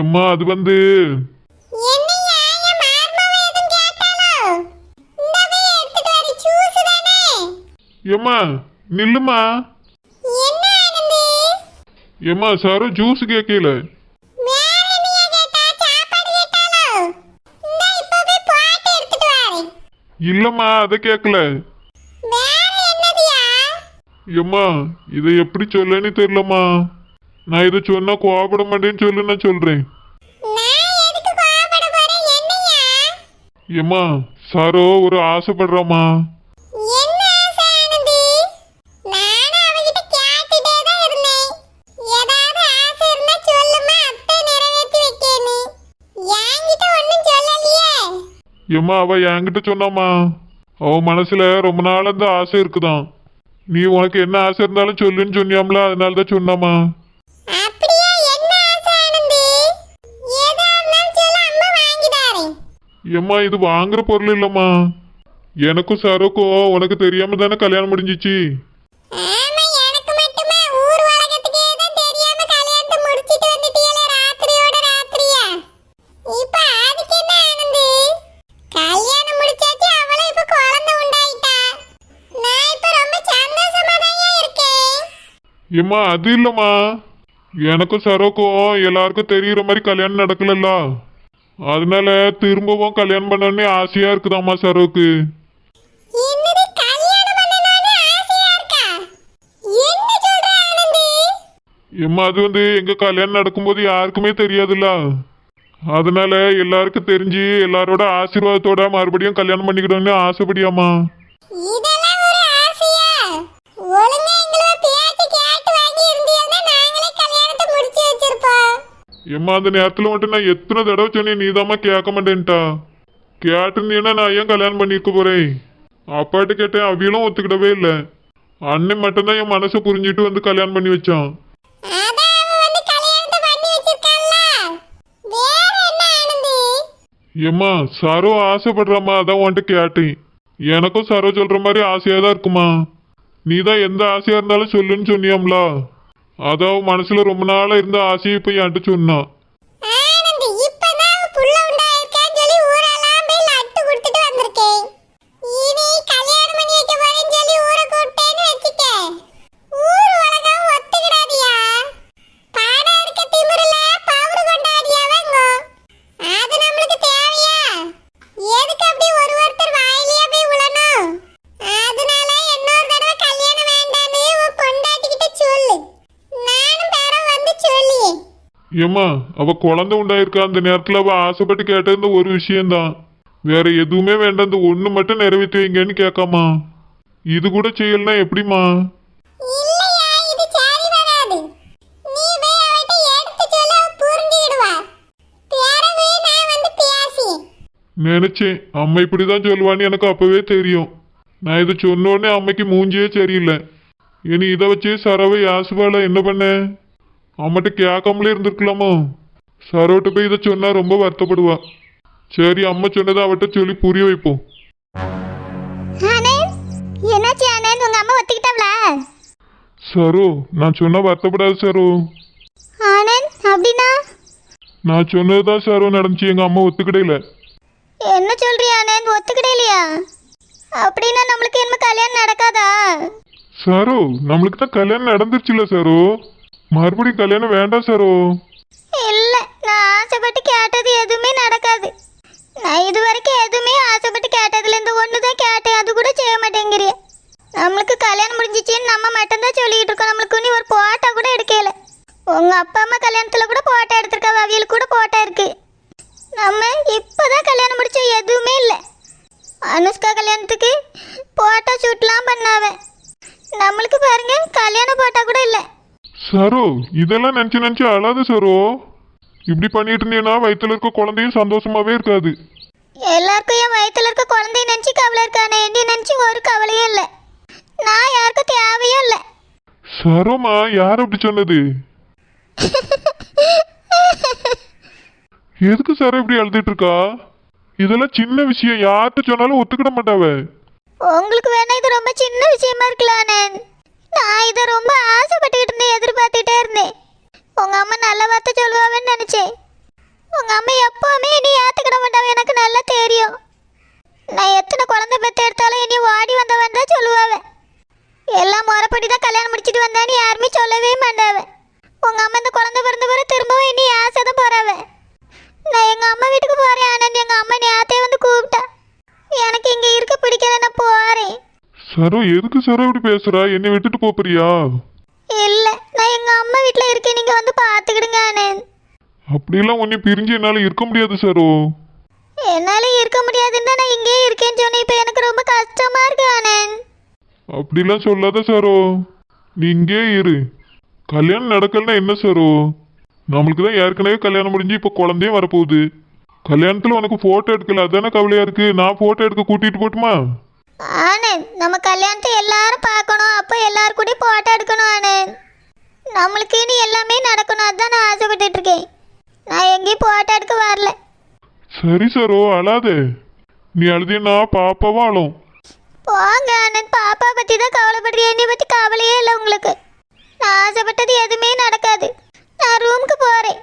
எம்மா அது வந்து. எம்மா நில்லுமா எம்மா சாரு ஜூஸ் கேட்கல. இல்லம்மா அதை கேட்கல. எம்மா இதை எப்படி சொல்லன்னு தெரியலம்மா நான் இதை சொன்னா கோபப்பட மாட்டேன்னு சொல்லு நான் சொல்றேன். எம்மா சாரோ ஒரு ஆசைப்படுறாம்மா. என்ன ஆசை ஆனந்தி நானும் அவகிட்ட கேட்டுட்டே தான் இருந்தேன். ஏதாவது ஆசை இருந்தா சொல்லுமா? அத்தை நிறைவேற்றி வைக்கேன்னு. என்கிட்ட ஒன்றும் சொல்லலையே. எம்மா அவ என்கிட்ட சொன்னாம்மா. அவ மனசுல ரொம்ப நாள் அந்த ஆசை இருக்குதாம் நீ உனக்கு என்ன ஆசை இருந்தாலும் சொல்லுன்னு சொன்னியாம்ல அதனால தான் சொன்னாம்மா. எம்மா இது வாங்குற பொருள் இல்லம்மா. எனக்கும் சரோக்கும் உனக்கு தெரியாம தானே கல்யாணம் முடிஞ்சிச்சு? எம்மா அது இல்லம்மா. எனக்கும் சரோக்கும் எல்லாருக்கும் தெரியுற மாதிரி கல்யாணம் நடக்கலல்ல. அதனால திரும்பவும் கல்யாணம் பண்ணணும்னு ஆசையா இருக்குதாம்மா சரோக்கு? எம்மா அது வந்து எங்க கல்யாணம் நடக்கும்போது யாருக்குமே தெரியாதுல்ல. அதனால எல்லாருக்கும் தெரிஞ்சு எல்லாரோட ஆசீர்வாதத்தோட மறுபடியும் கல்யாணம் பண்ணிக்கிடணும்னு ஆசைப்படியாம்மா. எம்மா அந்த நேரத்தில் மட்டும் நான் எத்தனை தடவை சொன்னேன் நீதாம்மா கேட்க மாட்டேன்ட்டா. கேட்டிருந்தீங்கன்னா நான் ஏன் கல்யாணம் பண்ணியிருக்க போறேன்? அப்பாட்ட கேட்டேன் அவியலும் ஒத்துக்கிடவே இல்லை. அண்ணன் மட்டும்தான் என் மனசை புரிஞ்சிட்டு வந்து கல்யாணம் பண்ணி வச்சான். எம்மா சரோ ஆசைப்படுறாம்மா அதான் உன்கிட்ட கேட்டேன். எனக்கும் சரோ சொல்ற மாதிரி ஆசையாக தான் இருக்குமா? நீ தான் எந்த ஆசையாக இருந்தாலும் சொல்லுன்னு சொன்னியாம்ல? அதான் அவன் மனசுல ரொம்ப நாளாக இருந்த ஆசையை போய் என்கிட்ட சொன்னான். ஏம்மா அவ குழந்தை உண்டாயிருக்கா அந்த நேரத்தில் அவ ஆசைப்பட்டு கேட்ட இந்த ஒரு விஷயம்தான். வேற எதுவுமே வேண்டாம் இந்த ஒன்று மட்டும் நிறைவேற்றி வைங்கன்னு கேட்காமா? இது கூட செய்யலனா எப்படிம்மா? நினைச்சேன் அம்மா இப்படிதான் சொல்லுவான்னு எனக்கு அப்பவே தெரியும். நான் இதை சொன்ன உடனே அம்மைக்கு மூஞ்சியே சரியில்லை. இனி இதை வச்சு சரவை யாசுவால என்ன பண்ண? அம்மட்ட கேட்காமலே இருந்திருக்கலாமோ? சரோட்ட போய் இதை சொன்னா ரொம்ப வருத்தப்படுவா. சரி அம்மா சொன்னதை அவட்ட சொல்லி புரிய வைப்போம். என்னாச்சு ஆனந்த் உங்க அம்மா ஒத்துக்கிட்டாங்களா? சரோ நான் சொன்னா வருத்தப்படாது சரோ. ஆனந்த் அப்படின்னா? நான் சொன்னதுதான் சரோ நடந்துச்சு எங்க அம்மா ஒத்துக்கிடையில. என்ன சொல்றியா ஆனந்த் ஒத்துக்கிடலையா அப்படின்னா நம்மளுக்கு என்ன கல்யாணம் நடக்காதா? சரோ நம்மளுக்கு தான் கல்யாணம் நடந்துருச்சுல சரோ. மறுபடியும் கல்யாணம் வேண்டாம் சரோ. இல்ல நான் ஆசைப்பட்டு கேட்டது எதுவுமே நடக்காது. நான் இது வரைக்கும் எதுவுமே ஆசைப்பட்டு கேட்டதுல இந்த ஒன்று தான் கேட்டேன். அது கூட செய்ய மாட்டேங்கிறிய. நம்மளுக்கு கல்யாணம் முடிஞ்சிச்சின்னு நம்ம மட்டும்தான் சொல்லிட்டு இருக்கோம். நம்மளுக்கு நீ ஒரு போட்டோ கூட எடுக்கல. உங்க அப்பா அம்மா கல்யாணத்துல கூட போட்டோ எடுத்திருக்கா அவியல் கூட போட்டோ இருக்கு. நம்ம இப்போதான் கல்யாணம் முடிச்சோம் எதுவுமே இல்லை. அனுஷ்கா கல்யாணத்துக்கு போட்டோ ஷூட்லாம் பண்ணாவேன் நம்மளுக்கு பாருங்க கல்யாண போட்டோ கூட இல்லை. சரோ இதெல்லாம் நினைச்சு நினைச்சு அழாத சரோ. இப்படி பண்ணிட்டு இருந்தீங்கன்னா வயித்துல இருக்க குழந்தையும் சந்தோஷமாவே இருக்காது. எல்லாருக்கும் என் வயித்துல இருக்க குழந்தைய நினைச்சு கவலை இருக்கானே என்னைய நினைச்சு ஒரு கவலையும் இல்லை. நான் யாருக்கும் தேவையும் இல்லை. சரோமா யார் அப்படி சொன்னது? எதுக்கு சரோ இப்படி அழுதுட்டு இருக்கா? இதெல்லாம் சின்ன விஷயம். யார்கிட்ட சொன்னாலும் ஒத்துக்கிட மாட்டாவ. உங்களுக்கு வேணா இது ரொம்ப சின்ன விஷயமா இருக்கலாம் ஆனந்த் நான் இதை ரொம்ப ஆசைப்பட்டுக்கிட்டு இருந்தேன் எதிர்பார்த்துட்டே இருந்தேன். உங்க அம்மா நல்ல வார்த்தை சொல்லுவாங்கன்னு நினைச்சேன். உங்க அம்மா எப்பவுமே இனி ஏத்துக்கிட மாட்டாங்க எனக்கு நல்லா தெரியும். நான் எத்தனை குழந்தை பெற்று எடுத்தாலும் இனி ஓடி வந்தவன் தான் சொல்லுவாவ. எல்லாம் முறைப்படி தான் கல்யாணம் முடிச்சிட்டு வந்தான்னு யாருமே சொல்லவே மாட்டாவ. உங்க அம்மா இந்த குழந்தை பிறந்த பிறகு திரும்பவும் இனி ஆசை தான் போறாவ. நான் எங்க அம்மா வீட்டுக்கு போறேன் ஆனந்த் எங்க அம்மா நேத்தே வந்து கூப்பிட்டா. எனக்கு இங்க இருக்க பிடிக்கல நான் போறேன். சரோ எதுக்கு சரோ இப்படி பேசுறா? என்னை விட்டுட்டு போறியா இல்ல நான் எங்க அம்மா வீட்ல இருக்கேன். நீங்க வந்து பாத்துக்கிடுங்க ஆனந்த் அப்படிலாம் உன்னை பிரிஞ்சு என்னால இருக்க முடியாது சரோ. என்னால இருக்க முடியாதுன்னு தான் நான் இங்கேயே இருக்கேன்னு சொன்னேன். இப்போ எனக்கு ரொம்ப கஷ்டமா இருக்கு ஆனந்த் அப்படிலாம் சொல்லாத சரோ. நீ இங்கே இரு. கல்யாணம் நடக்கலன்னா என்ன சரோ? நம்மளுக்கு தான் ஏற்கனவே கல்யாணம் முடிஞ்சு இப்போ குழந்தையும் வரப்போகுது. கல்யாணத்தில் உனக்கு ஃபோட்டோ எடுக்கல. அதானே கவலையாக இருக்கு? நான் ஃபோட்டோ எடுக்க கூட்டிகிட்டு போட்டுமா? ஆனந்த் நம்ம கல்யாணத்தை எல்லாரும் பார்க்கணும். அப்போ எல்லாரும் கூட போட்டோ எடுக்கணும் ஆனந்த் நம்மளுக்கு இனி எல்லாமே நடக்கணும். அதான் நான் ஆசைப்பட்டுட்டு இருக்கேன் நான் எங்கேயும் போட்டோ எடுக்க வரல. சரி சரோ அழாதே. நீ அழுதினா பாப்பாவும் அழும். போங்க ஆனந்த் பாப்பா பற்றி தான் கவலைப்படுறேன் என்னை பற்றி கவலையே இல்லை உங்களுக்கு. நான் ஆசைப்பட்டது எதுவுமே நடக்காது. நான் ரூமுக்கு போகிறேன்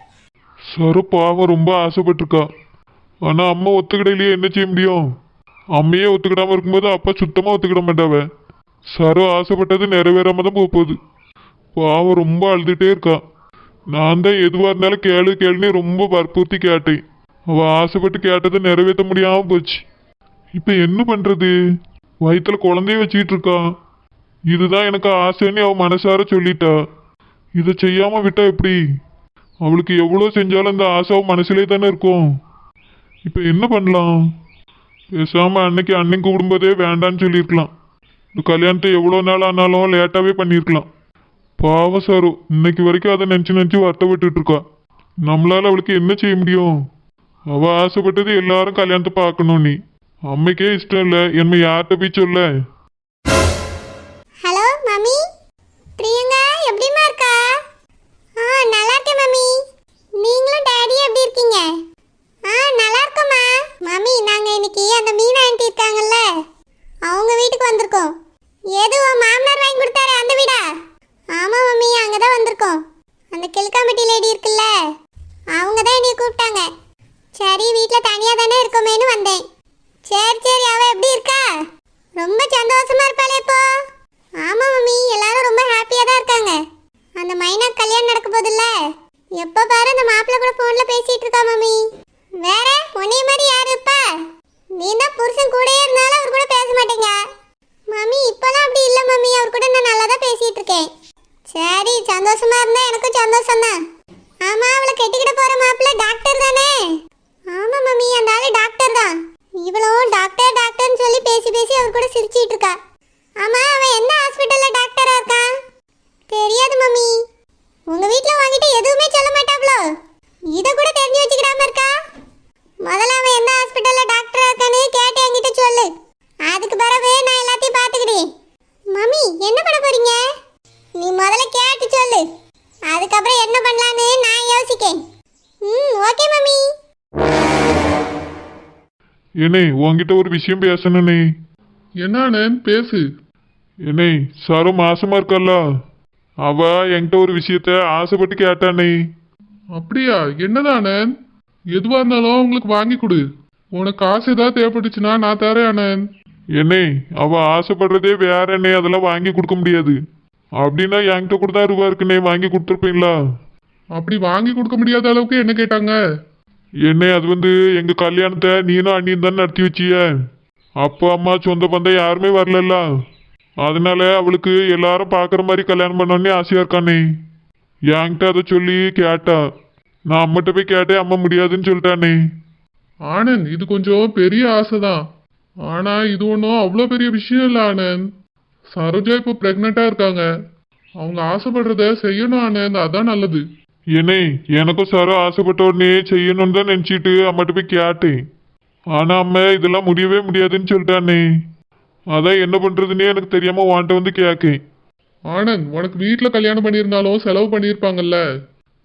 சரோ பாவம் ரொம்ப ஆசைப்பட்டிருக்கா. ஆனால் அம்மா ஒத்துக்கிடலையே என்ன செய்ய முடியும்? அம்மையே ஒத்துக்கிடாம இருக்கும்போது அப்பா சுத்தமாக ஒத்துக்கிட மாட்டாவ. சரோ ஆசைப்பட்டது நிறைவேறாம தான் போக போகுது பாவம் ரொம்ப அழுதுகிட்டே இருக்கா. நான் தான் எதுவாக இருந்தாலும் கேளு கேளுன்னு ரொம்ப வற்புறுத்தி கேட்டேன். அவள் ஆசைப்பட்டு கேட்டதை நிறைவேற்ற முடியாமல் போச்சு. இப்போ என்ன பண்ணுறது வயிற்றுல குழந்தைய வச்சுக்கிட்டு இருக்கா. இதுதான் எனக்கு ஆசைன்னு அவள் மனசார சொல்லிட்டா. இதை செய்யாமல் விட்டா எப்படி? அவளுக்கு எவ்வளோ செஞ்சாலும் இந்த ஆசை அவ மனசுலே தானே இருக்கும். இப்போ என்ன பண்ணலாம்? பேசாமல் அன்னைக்கு அண்ணன் கூப்பிடும்போதே வேண்டான்னு சொல்லியிருக்கலாம். இந்த கல்யாணத்தை எவ்வளோ நாள் ஆனாலும் லேட்டாகவே பண்ணியிருக்கலாம். பாவம் சாரு இன்னைக்கு வரைக்கும் அதை நினச்சி நினச்சி வருத்தப்பட்டுட்டு இருக்கா நம்மளால் அவளுக்கு என்ன செய்ய முடியும்? அவ ஆசைப்பட்டது எல்லாரும் கல்யாணத்தை பார்க்கணும் நீ. அம்மைக்கே இஷ்டம் இல்லை. என்னை யார்கிட்ட போய் சொல்ல ஹலோ மம்மி பிரியங்கா எப்படிம்மா இருக்கா ஆ நல்லா இருக்கேன் மம்மி நீங்களும் டாடி எப்படி இருக்கீங்க ஆ நல்லா இருக்கோம்மா மம்மி நாங்க இன்னைக்கு அந்த மீனா ஆண்டி இருக்காங்கல்ல அவங்க வீட்டுக்கு வந்திருக்கோம் ஏதோ உன் மாமனார் வாங்கி கொடுத்தாரு அந்த வீடா ஆமா மம்மி அங்கே தான் வந்திருக்கோம் அந்த கிழக்காம்பட்டி லேடி இருக்குல்ல அவங்க தான் என்னை கூப்பிட்டாங்க. சரி வீட்டில் தனியாக தானே இருக்கோமேனு வந்தேன். சரி சரி அவள் எப்படி இருக்கா? ரொம்ப சந்தோஷமா இருப்பாளே இப்போ. ஆமாம் மம்மி எல்லாரும் ரொம்ப ஹாப்பியாக தான் இருக்காங்க. அந்த மைனா கல்யாணம் நடக்க போதில்ல எப்போ பாரு அந்த மாப்பிள்ளை கூட ஃபோனில் பேசிகிட்டு இருக்கா மம்மி. வேற உன்னைய மாதிரி யார் இருப்பா? நீ தான் புருஷன் கூடயே இருந்தாலும் அவர் கூட பேச மாட்டேங்க. மம்மி இப்போலாம் அப்படி இல்லை மம்மி. அவர் கூட நான் நல்லா தான் பேசிகிட்டு இருக்கேன். சரி சந்தோஷமா இருந்தால் எனக்கும் சந்தோஷம் தான் ஆமா அவளை கெட்டிக்கிட போற மாப்பிள்ளை டாக்டர் தானே ஆமா மம்மி அந்த ஆளு டாக்டர் தான் இவளும் டாக்டர் டாக்டர்னு சொல்லி பேசி பேசி அவர் கூட சிரிச்சிட்டு இருக்கா ஆமா அவன் எந்த ஹாஸ்பிட்டல்ல டாக்டரா இருக்கான் தெரியாது மம்மி உங்க வீட்ல வாங்கிட்டு எதுவுமே சொல்ல மாட்டாப்ளோ இத கூட தெரிஞ்சு வச்சுக்கிடாம இருக்கா முதல்ல அவன் எந்த ஹாஸ்பிட்டல்ல டாக்டரா இருக்கான்னு கேட்டு என்கிட்ட சொல்லு அதுக்கு பிறகு நான் எல்லாத்தையும் பாத்துக்கிட்டேன் மம்மி என்ன பண்ண போறீங்க நீ முதல்ல கேட்டு சொல்லு அதுக்கப்புறம் என்ன பண்ணலான்னு நான் யோசிக்கேன் ம் ஓகே மம்மி என்னே உன்கிட்ட ஒரு விஷயம் பேசணுண்ணே என்னன்னு பேசு. என்னே சரோ மாசமா இருக்கல்ல அவ என்கிட்ட ஒரு விஷயத்த ஆசைப்பட்டு கேட்டானே. அப்படியா? என்னதானே எதுவா இருந்தாலும் உங்களுக்கு வாங்கி கொடு. உனக்கு காசு ஏதாவது தேவைப்பட்டுச்சுன்னா நான் தரேன் அண்ணன். என்னே அவ ஆசைப்படுறதே வேற என்னே அதெல்லாம் வாங்கி கொடுக்க முடியாது. அப்படின்னா என்கிட்ட கூட தான் ரூபா இருக்குண்ணே வாங்கி கொடுத்துருப்பீங்களா? அப்படி வாங்கி கொடுக்க முடியாத அளவுக்கு என்ன கேட்டாங்க? என்னே அது வந்து எங்க கல்யாணத்தை நீனும் அண்ணியும் தான் நடத்தி வச்சிய? அப்பா அம்மா சொந்த பந்தம் யாருமே வரலல்ல. அதனால அவளுக்கு எல்லாரும் பார்க்குற மாதிரி கல்யாணம் பண்ணோன்னே ஆசையா இருக்கானே. என்கிட்ட அதை சொல்லி கேட்டா. நான் அம்மகிட்ட போய் கேட்டேன் அம்மா முடியாதுன்னு சொல்லிட்டானே. ஆனந்த் இது கொஞ்சம் பெரிய ஆசை தான் ஆனா இது ஒன்றும் அவ்வளோ பெரிய விஷயம் இல்லை ஆனந்த். சரோஜா இப்போ ப்ரெக்னெண்ட்டாக இருக்காங்க. அவங்க ஆசைப்படுறத செய்யணும் ஆனந்த். அதான் நல்லது. என்னே எனக்கும் சாரோ ஆசைப்பட்ட உடனே செய்யணும்னு தான் நினச்சிட்டு அம்மாட்ட போய் கேட்டேன். ஆனால் அம்மா இதெல்லாம் முடியவே முடியாதுன்னு சொல்லிட்டானே. அதான் என்ன பண்ணுறதுன்னே எனக்கு தெரியாமல் வான்ட்ட வந்து கேட்கேன் ஆனந்த் உனக்கு வீட்டில் கல்யாணம் பண்ணியிருந்தாலும் செலவு பண்ணியிருப்பாங்கல்ல.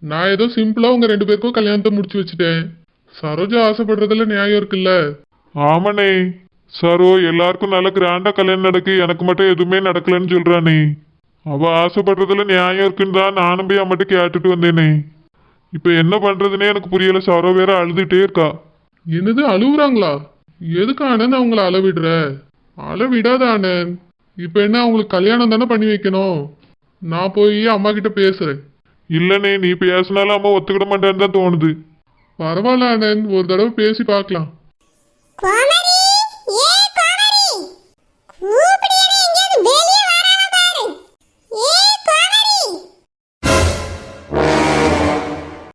நான் ஏதோ சிம்பிளாக உங்கள் ரெண்டு பேருக்கும் கல்யாணத்தை முடிச்சு வச்சுட்டேன். சரோஜா ஆசைப்படுறதுல நியாயம் இருக்குல்ல? ஆமாண்ணே. சாரோ எல்லாருக்கும் நல்ல கிராண்டாக கல்யாணம் நடக்கு எனக்கு மட்டும் எதுவுமே நடக்கலன்னு சொல்கிறானே அவள் ஆசைப்படுறதுல நியாயம் இருக்குன்னு தான் நானும் போய் அம்மாட்ட கேட்டுட்டு வந்தேனே. இப்போ என்ன பண்றதுனே எனக்கு புரியல. சரோ வேற அழுதுகிட்டே இருக்கா. என்னது அழுவுறாங்களா? எதுக்கு ஆனந்த் அவங்கள அளவிடுற அளவிடாத ஆனந்த் இப்போ என்ன அவங்களுக்கு கல்யாணம் தானே பண்ணி வைக்கணும்? நான் போய் அம்மா கிட்ட பேசுறேன். இல்லனே நீ பேசினாலும் அம்மா ஒத்துக்கிட மாட்டேன்னு தான் தோணுது. பரவாயில்ல ஆனந்த் ஒரு தடவை பேசி பார்க்கலாம்.